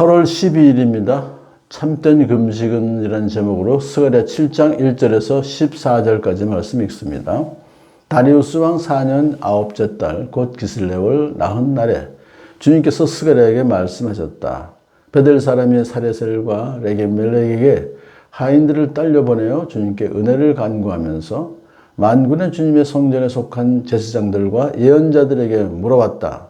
8월 12일입니다. 참된 금식은 이라는 제목으로 스가랴 7장 1절에서 14절까지 말씀 읽습니다. 다리우스 왕 4년 아홉째 달 곧 기슬레월 나흔 날에 주님께서 스가랴에게 말씀하셨다. 베델 사람의 사레셀과 레게멜렉에게 하인들을 딸려 보내어 주님께 은혜를 간구하면서 만군의 주님의 성전에 속한 제사장들과 예언자들에게 물어봤다.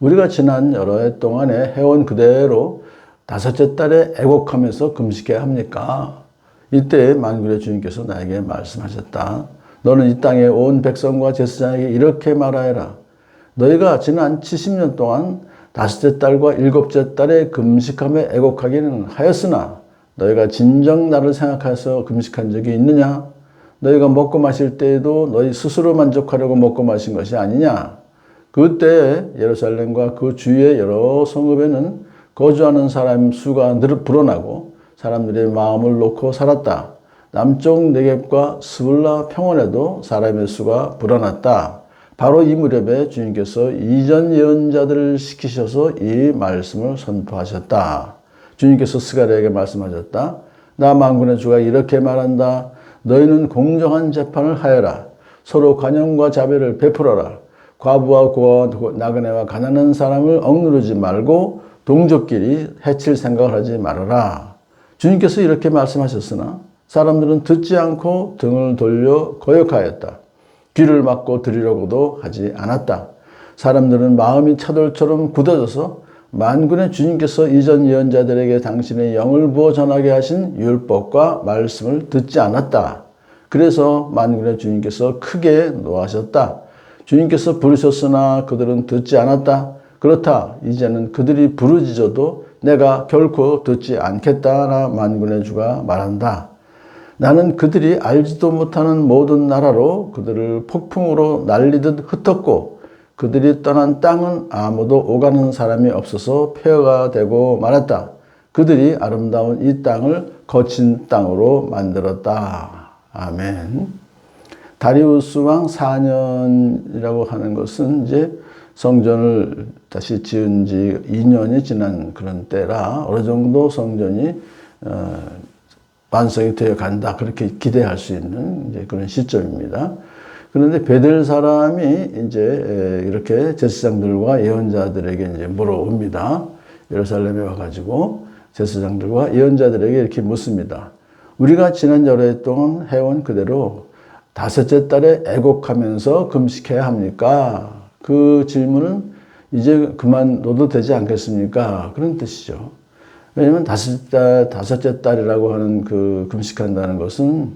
우리가 지난 여러 해 동안에 해온 그대로 다섯째 달에 애곡하면서 금식해야 합니까? 이때 만군의 주님께서 나에게 말씀하셨다. 너는 이 땅에 온 백성과 제사장에게 이렇게 말하여라. 너희가 지난 70년 동안 다섯째 달과 일곱째 달에 금식함에 애곡하기는 하였으나 너희가 진정 나를 생각해서 금식한 적이 있느냐? 너희가 먹고 마실 때에도 너희 스스로 만족하려고 먹고 마신 것이 아니냐? 그때 예루살렘과 그 주위의 여러 성읍에는 거주하는 사람 수가 늘 불어나고 사람들의 마음을 놓고 살았다. 남쪽 네겝과 스불라 평원에도 사람의 수가 불어났다. 바로 이 무렵에 주님께서 이전 예언자들을 시키셔서 이 말씀을 선포하셨다. 주님께서 스가랴에게 말씀하셨다. 나 만군의 주가 이렇게 말한다. 너희는 공정한 재판을 하여라. 서로 관용과 자비를 베풀어라. 과부와 고아와 나그네와 가난한 사람을 억누르지 말고 동족끼리 해칠 생각을 하지 말아라. 주님께서 이렇게 말씀하셨으나 사람들은 듣지 않고 등을 돌려 거역하였다. 귀를 막고 들으려고도 하지 않았다. 사람들은 마음이 차돌처럼 굳어져서 만군의 주님께서 이전 예언자들에게 당신의 영을 부어 전하게 하신 율법과 말씀을 듣지 않았다. 그래서 만군의 주님께서 크게 노하셨다. 주님께서 부르셨으나 그들은 듣지 않았다. 그렇다. 이제는 그들이 부르짖어도 내가 결코 듣지 않겠다라 만군의 주가 말한다. 나는 그들이 알지도 못하는 모든 나라로 그들을 폭풍으로 날리듯 흩었고 그들이 떠난 땅은 아무도 오가는 사람이 없어서 폐허가 되고 말았다. 그들이 아름다운 이 땅을 거친 땅으로 만들었다. 아멘. 다리우스 왕 4년이라고 하는 것은 이제 성전을 다시 지은 지 2년이 지난 그런 때라 어느 정도 성전이 어, 완성이 되어 간다. 그렇게 기대할 수 있는 그런 시점입니다. 그런데 베델 사람이 이제 이렇게 제사장들과 예언자들에게 이제 물어옵니다. 예루살렘에 와가지고 제사장들과 예언자들에게 이렇게 묻습니다. 우리가 지난 여러 해 동안 해온 그대로 다섯째 달에 애곡하면서 금식해야 합니까? 그 질문은 이제 그만 둬도 되지 않겠습니까? 그런 뜻이죠. 왜냐면 다섯째 달, 다섯째 달이라고 하는 그 금식한다는 것은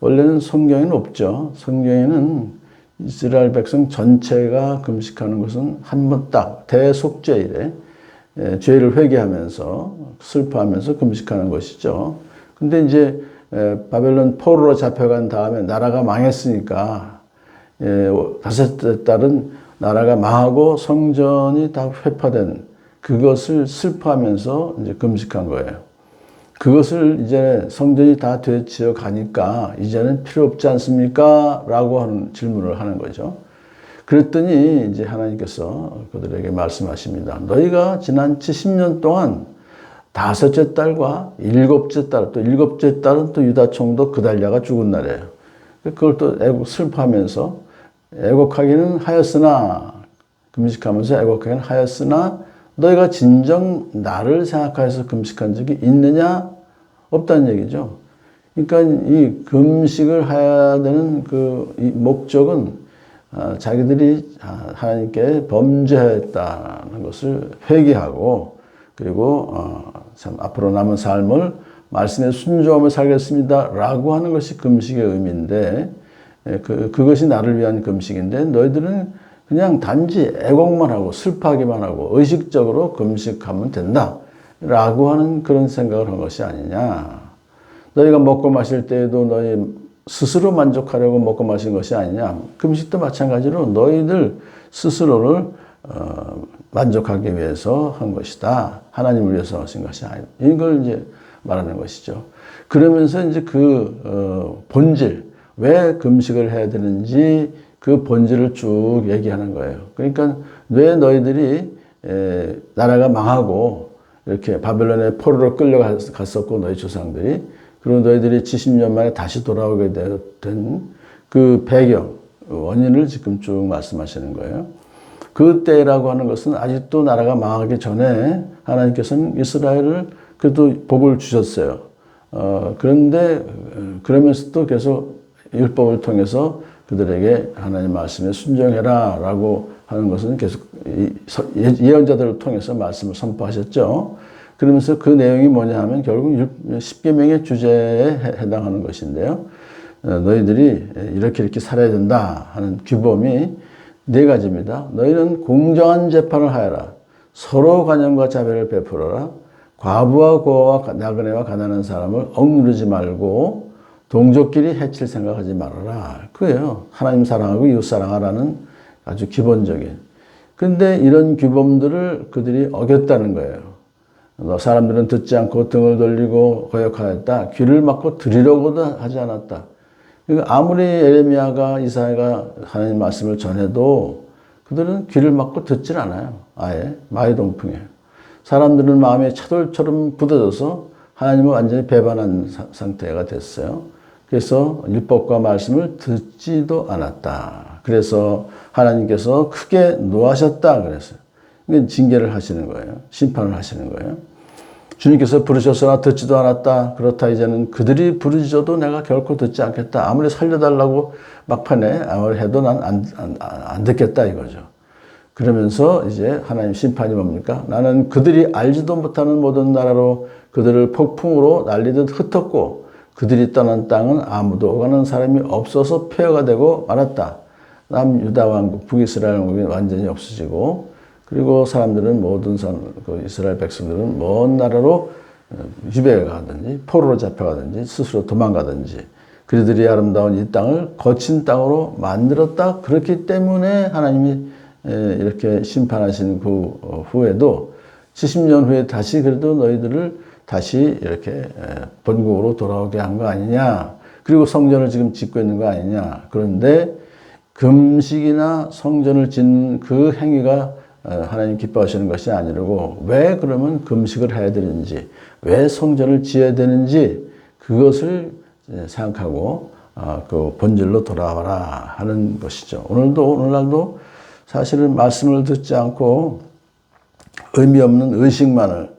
원래는 성경에는 없죠. 성경에는 이스라엘 백성 전체가 금식하는 것은 한 번 딱 대속죄일에 예, 죄를 회개하면서 슬퍼하면서 금식하는 것이죠. 근데 이제 바벨론 포로로 잡혀간 다음에 나라가 망했으니까 예, 다섯째 달은 나라가 망하고 성전이 다 회파된 그것을 슬퍼하면서 이제 금식한 거예요. 그것을 이제 성전이 다 되지어 가니까 이제는 필요 없지 않습니까? 라고 하는 질문을 하는 거죠. 그랬더니 이제 하나님께서 그들에게 말씀하십니다. 너희가 지난 70년 동안 다섯째 달과 일곱째 달, 또 일곱째 달은 또 유다 총독 그달랴가 죽은 날이에요. 그걸 또 애국 슬퍼하면서 애곡하기는 하였으나 금식하면서 애곡하기는 하였으나 너희가 진정 나를 생각하여서 금식한 적이 있느냐? 없다는 얘기죠. 그러니까 이 금식을 해야 되는 그 목적은 아, 자기들이 하나님께 범죄했다는 것을 회개하고 그리고 어, 참 앞으로 남은 삶을 말씀에 순종하며 살겠습니다라고 하는 것이 금식의 의미인데 예, 그 그것이 나를 위한 금식인데 너희들은 그냥 단지 애곡만 하고 슬퍼하기만 하고 의식적으로 금식하면 된다 라고 하는 그런 생각을 한 것이 아니냐. 너희가 먹고 마실 때에도 너희 스스로 만족하려고 먹고 마신 것이 아니냐. 금식도 마찬가지로 너희들 스스로를 어, 만족하기 위해서 한 것이다. 하나님을 위해서 하신 것이 아니다. 이걸 이제 말하는 것이죠. 그러면서 이제 그 어, 본질, 왜 금식을 해야 되는지 그 본질을 쭉 얘기하는 거예요. 그러니까 왜 너희들이 에, 나라가 망하고 이렇게 바벨론의 포로로 끌려갔었고 너희 조상들이 그리고 너희들이 70년 만에 다시 돌아오게 된 그 배경 원인을 지금 쭉 말씀하시는 거예요. 그때라고 하는 것은 아직도 나라가 망하기 전에 하나님께서는 이스라엘을 그래도 복을 주셨어요. 어, 그런데 어, 그러면서도 계속 율법을 통해서 그들에게 하나님 말씀에 순종해라 라고 하는 것은 계속 예- 예언자들을 통해서 말씀을 선포하셨죠. 그러면서 그 내용이 뭐냐 하면 결국 율- 십계명의 주제에 해- 해당하는 것인데요. 어, 너희들이 이렇게 이렇게 살아야 된다 하는 규범이 네 가지입니다. 너희는 공정한 재판을 하여라. 서로 관용과 자비를 베풀어라. 과부와 고아와 나그네와 가난한 사람을 억누르지 말고 동족끼리 해칠 생각하지 말아라. 그예요. 하나님 사랑하고 이웃 사랑하라는 아주 기본적인. 근데 이런 규범들을 그들이 어겼다는 거예요. 너 사람들은 듣지 않고 등을 돌리고 거역하였다. 귀를 막고 들으려고도 하지 않았다. 그러니까 아무리 에레미야가 이사야가 하나님 말씀을 전해도 그들은 귀를 막고 듣질 않아요. 아예 마이동풍이에요. 사람들은 마음에 차돌처럼 굳어져서 하나님을 완전히 배반한 사- 상태가 됐어요. 그래서 율법과 말씀을 듣지도 않았다. 그래서 하나님께서 크게 노하셨다. 이게 징계를 하시는 거예요. 심판을 하시는 거예요. 주님께서 부르셨으나 듣지도 않았다. 그렇다 이제는 그들이 부르짖어도 내가 결코 듣지 않겠다. 아무리 살려달라고 막판에 아무리 해도 난안 안, 안 듣겠다 이거죠. 그러면서 이제 하나님 심판이 뭡니까? 나는 그들이 알지도 못하는 모든 나라로 그들을 폭풍으로 날리듯 흩었고 그들이 떠난 땅은 아무도 오가는 사람이 없어서 폐허가 되고 말았다. 남 유다 왕국, 북이스라엘 왕국이 완전히 없어지고 그리고 사람들은 모든 사- 그 이스라엘 백성들은 먼 나라로 어, 유배가 가든지 포로로 잡혀가든지 스스로 도망가든지 그들이 아름다운 이 땅을 거친 땅으로 만들었다. 그렇기 때문에 하나님이 에, 이렇게 심판하신 그 어, 후에도 70년 후에 다시 그래도 너희들을 다시 이렇게 에, 본국으로 돌아오게 한 거 아니냐. 그리고 성전을 지금 짓고 있는 거 아니냐. 그런데 금식이나 성전을 짓는 그 행위가 어, 하나님 기뻐하시는 것이 아니라고 왜 그러면 금식을 해야 되는지 왜 성전을 지어야 되는지 그것을 생각하고 어, 그 본질로 돌아와라 하는 것이죠. 오늘도 오늘날도 사실은 말씀을 듣지 않고 의미 없는 의식만을 어,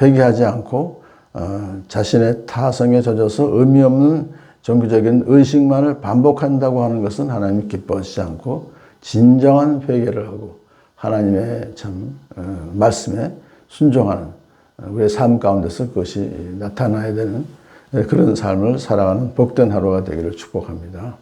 회개하지 않고 어, 자신의 타성에 젖어서 의미 없는 종교적인 의식만을 반복한다고 하는 것은 하나님 기뻐하시지 않고 진정한 회개를 하고 하나님의 참 어, 말씀에 순종하는 어, 우리의 삶 가운데서 그것이 나타나야 되는 예, 그런 삶을 살아가는 복된 하루가 되기를 축복합니다.